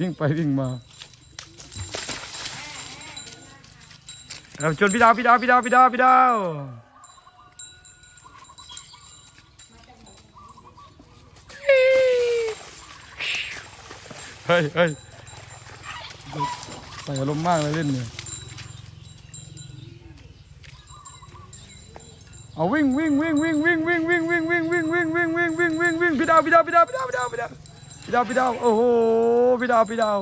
วิ่งไปวิ่งมาเราชนพี่ดาวพี่ดาวพี่ดาวพี่ดาวพี่ดาวเฮ้ยเฮ้ยใส่อารมณ์มากเลยเล่นเนี่ยเอาวิ่งวิ่งวิ่งวิ่งวิ่งวิ่งวิ่งวิ่งวิ่งวิ่งวิ่งวิ่งวิ่งวิ่งวิ่งวิ่งพี่ดาวพี่ดาวพี่ดาวพี่ดาวพี่ดาว พี่ดาวพี่ดาวโอ้โหพี่ดาวพี่ดาว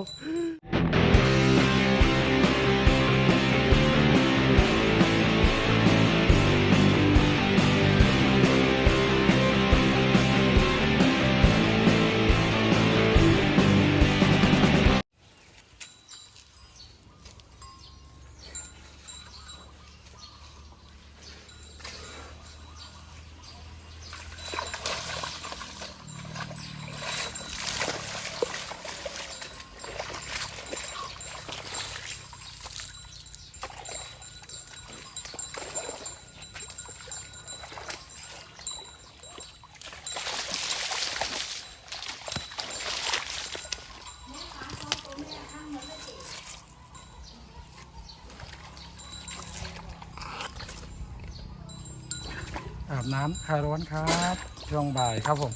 อาบน้ำคลายร้อนครับช่วงบ่ายครับผม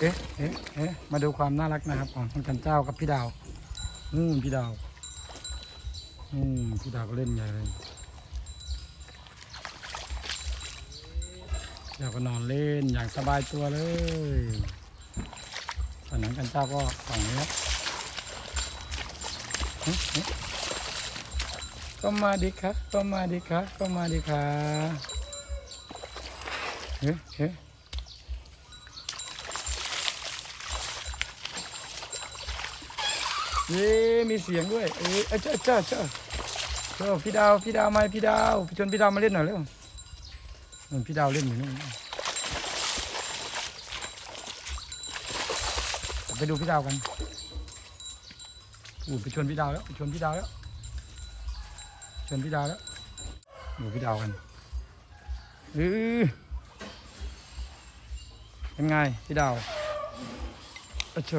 เอ๊ะเอ๊ะเอ๊ะมาดูความน่ารักนะครับของท่านจันเจ้ากับพี่ดาวอืมพี่ดาวอืมพี่ดาวก็เล่นใหญ่เลยเดี๋ยวก็นอนเล่นอย่างสบายตัวเลยตอนนั้นจันเจ้าก็ฝั่งนี้ครับเอ๊ะเอ๊ะก็มาดีครับก็มาดีครับก็มาดีครับ เอ๊ะเอ๊ะเย้มีเสียงด้วยเอ๊ะเอ้ยเจ้าเจ้าเจ้าเจ้าพี่ดาว พี่ดาวมา พี่ดาวพี่ชวนพี่ดาวมาเล่นหน่อยเร็วนู่นพี่ดาวเล่นอยู่นู่นไปดูพี่ดาวกันอู้ไปชวนพี่ดาวแล้วไปชวนพี่ดาวแล้วชวนพี่ดาวแล้วดูพี่ดาวกันเออ เป็นไงพี่ดาวโอ้โห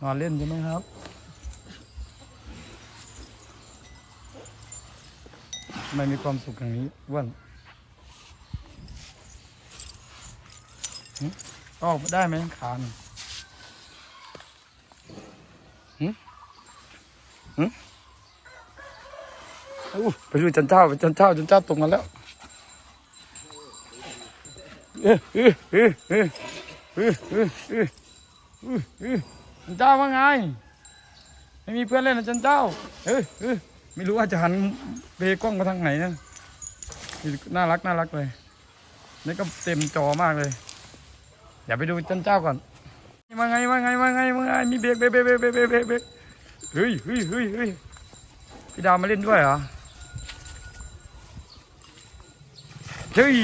นอนเล่นใช่ไหมครับ ไม่มีความสุขอย่างนี้อ้วนหึออกได้ไหมขานหึหึอู้ไปดูจันเจ้าไปจันเจ้าจันเจ้าตกมาแล้ว จันเจ้าว่าไง ไม่มีเพื่อนเล่นนะจันเจ้าเออเออไม่รู้ว่าจะหันเบกล้องมาทางไหนนะน่ารักน่ารักเลย นี่ก็เต็มจอมากเลยอย่าไปดูจันเจ้าก่อนมาไงมาไงมาไงมาไงมีเบกเบกเบรกเบรกเบรกเบรกเบรกเฮ้ยเฮ้ยเฮ้ยเฮ้ยพี่ดาวมาเล่นด้วยเหรอเฮ้ย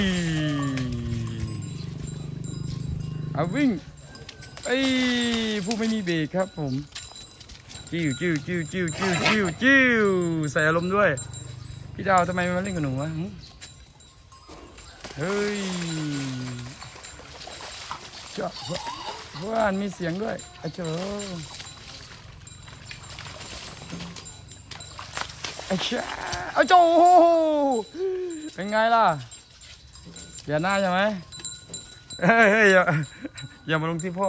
เอาวิ่งไอ้ผู้ไม่มีเบรกครับผม จิ้วจิ้วจิ้วจิ้วจิ้วจิ้วจิ้วใส่อารมณ์ด้วย พี่ดาวทำไมมาเล่นกับหนูวะเฮ้ยเจ้าเพื่อนมีเสียงด้วยไอ้เจ้าไอ้เจ้าไอ้เจ้าเป็นไงล่ะอย่าหน้าใช่ไหม เฮ้ยยอย่าอย่ามาลงที่พ่อ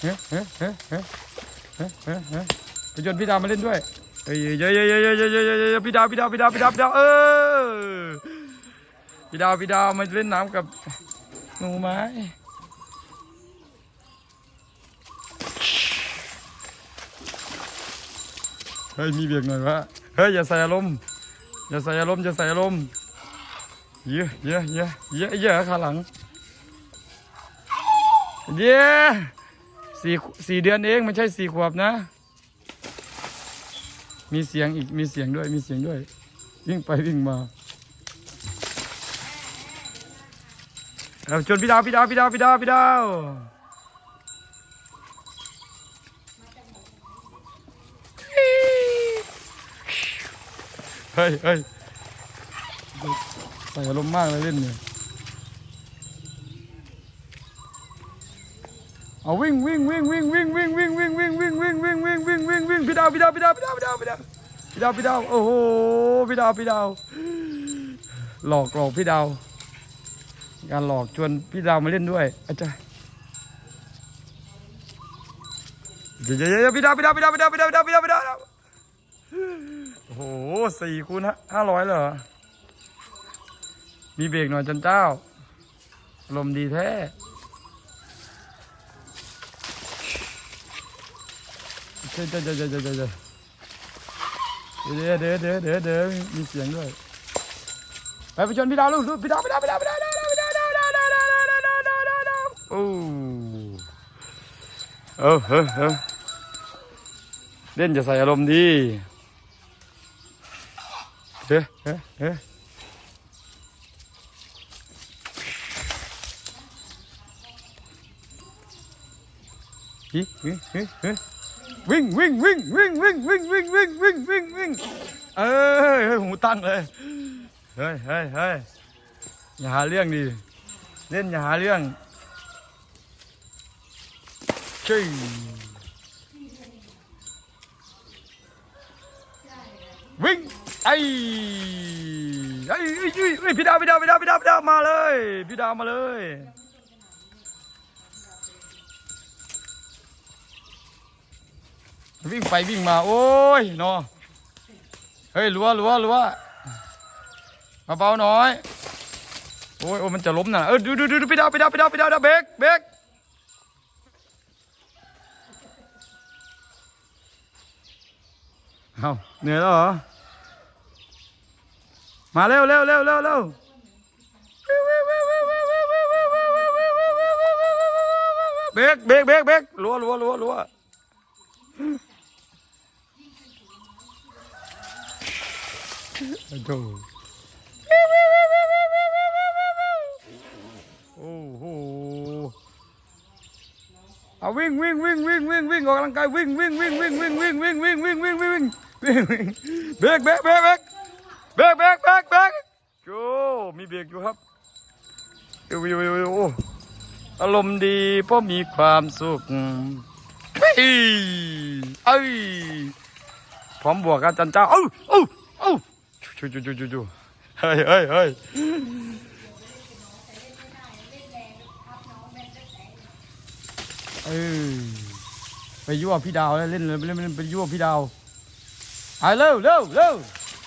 เฮ้ยเฮ้ยเฮ้ยเฮ้ยเฮ้ยเฮ้ยเฮ้ยไปชวนพี่ดาวมาเล่นด้วยเฮ้ยเฮ้ยเฮ้ยเฮ้ยเฮ้ยเฮ้ยเฮ้ยพี่ดาวพี่ดาวพี่ดาวพี่ดาวพี่ดาวเออพี่ดาวพี่ดาวมาเล่นน้ำกับหนูไหม เฮ้ยมีเบียกหน่อยวะเฮ้ยอย่าใส่อารมณ์อย่าใส่อารมณ์อย่าใส่อารมณ์เยอะเยอะเยอะเยอะเยอะขาหลังเย้สี่สี่เดือนเองไม่ใช่สี่ขวบนะ มีเสียงอีกมีเสียงด้วยมีเสียงด้วย วิ่งไปวิ่งมาเอาชวนพี่ดาวพี่ดาวพี่ดาวพี่ดาวพี่ดาว เฮ้ยเฮ้ยใส่อารมณ์มากเลยเล่นเนี่ยเอาวิ่งวิ่งวิ่งวิ่งวิ่งวิ่งวิ่งวิ่งวิ่งวิ่งวิ่งวิ่งวิ่งวิ่งวิ่งวิ่งพี่ดาวพี่ดาวพี่ดาวพี่ดาวพี่ดาวพี่ดาวพี่ดาวพี่ดาวโอ้โหพี่ดาวพี่ดาวหลอกหลอกพี่ดาวการหลอกชวนพี่ดาวมาเล่นด้วยอาจารย์เดี๋ยวเดี๋ยวเดี๋ยวพี่ดาวพี่ดาวพี่ดาวพี่ดาวพี่ดาวพี่ดาวพี่ดาวพี่ดาวโอ้โห สี่คูณห้าร้อยเหรอ มีเบรกหน่อยจันเจ้า ลมดีแท้เดี๋ยวเดี๋ยวเดี๋ยวเดี๋ยวเดี๋ยวเดี๋ยวเดี๋ยวเดี๋ยวเดี๋ยวเดี๋ยวเดี๋ยวมีเสียงด้วยไปไปชนพี่ดาวลูกลูกพี่ดาวพี่ดาวพี่ดาวพี่ดาวพี่ดาวพี่ดาวพี่ดาวพี่ดาวพี่ดาวโอ้เออเออเออเล่นจะใส่อารมณ์ดี เฮ้เฮ้เฮ้ฮิฮิฮิฮิวิ่งวิ่งวิ่งวิ่งวิ่งวิ่งวิ่งวิ่งวิ่งวิ่งวิ่งเอ้ย ไอ้ไอ้ไอ้ไอ้พี่ดาวพี่ดาวพี่ดาวพี่ดาวพี่ดาวมาเลย พี่ดาวมาเลย วิ่งไปวิ่งมา โอ้ยเนาะเฮ้ยรัวรัวรัวมาเบาหน่อย โอ้ยโอ้มันจะล้มน่ะเออดูดูดูดูพี่ดาวพี่ดาวพี่ดาวพี่ดาวเบรกเบรกเอาเหนื่อยแล้วเหรอ มาเร็วเร็วเร็วเร็วเร็วเบรกเบรกเบรกเบรกรัวรัวรัวรัวโอ้โหโอ้โหเอาวิ่งวิ่งวิ่งวิ่งวิ่งวิ่งออกกำลังกายวิ่งวิ่งวิ่งวิ่งวิ่งวิ่งวิ่งวิ่งวิ่งวิ่งวิ่งวิ่งวิ่งวิ่งเบรกเบรกเบรก เบรกเบรกเบรกเบรกโอ้มีเบรกอยู่ครับอยู่อยู่อยู่อยู่โอ้อารมณ์ดีเพราะมีความสุขเฮ้ยเอ้ยพร้อมบวกกันจันเจ้าเอ้าเอ้าเอ้าชูชูชูชูชูเฮ้ยเฮ้ยเฮ้ยเอ้ยไปยั่วพี่ดาวแล้วเล่นเลยเล่นเล่นไปยั่วพี่ดาวไอ้เร็วเร็วเร็ว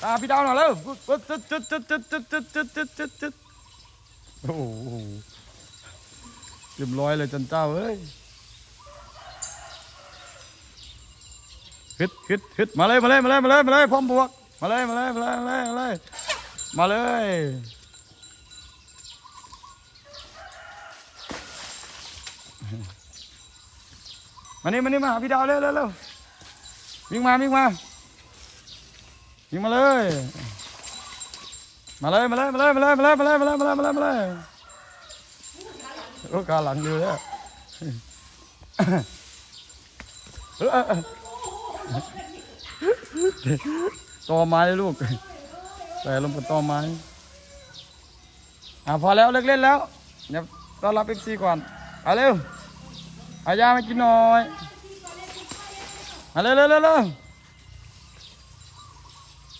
ตาพี่ดาวหน่อยเร็วตึ๊ดตึ๊ดตึ๊ดตึ๊ดตึ๊ดตึ๊ดตึ๊ดตึ๊ดตึ๊ดตึ๊ดโอ้โหเรียบร้อยเลยจันเจ้าเอ้ยฮึดฮึดฮึดมาเลยมาเลยมาเลยมาเลยมาเลยพร้อมบวกมาเลยมาเลยมาเลยมาเลยมาเลยมาเลยมานี่มานี่มาหาพี่ดาวเร็วเร็วเร็ววิ่งมาวิ่งมา ยิงมาเลย มาเลย มาเลย มาเลย มาเลย มาเลย มาเลย มาเลย มาเลย มาเลยมาเลยโอ้กาหลังดูเนี่ยเออเออเออตอไม้ลูกใส่ลงกับตอไม้ อะพอแล้วเลิกเล่นแล้ว เดี๋ยวต้อนรับเอฟซีก่อน เอาเร็ว เอายามากินหน่อย มาเร็วเร็วเร็วเร็ว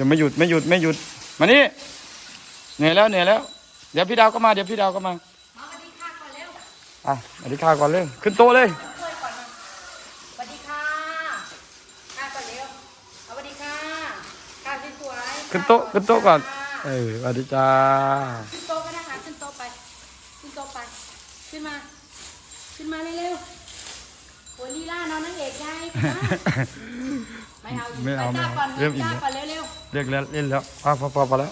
อย่าไม่หยุดไม่หยุดไม่หยุด มานี่เหนื่อยแล้วเหนื่อยแล้ว เดี๋ยวพี่ดาวก็มาเดี๋ยวพี่ดาวก็มามาสวัสดีค่ะก่อนเร็วอะสวัสดีค่ะก่อนเร็วขึ้นโต๊ะเลยสวัสดีค่ะค่ะก่อนเร็วสวัสดีค่ะค่ะพี่สวยขึ้นโต๊ะขึ้นโต๊ะก่อน เออสวัสดีจ้าขึ้นโต๊ะก็ได้ค่ะขึ้นโต๊ะไป ขึ้นโต๊ะไป ขึ้นมา ขึ้นมาเร็วๆโอลีล่านอนนั่งเอกยายค่ะไม่เอาไม่เอาไม่เริ่มอิ่มแล้ว 来来来聊，啊，发发发来。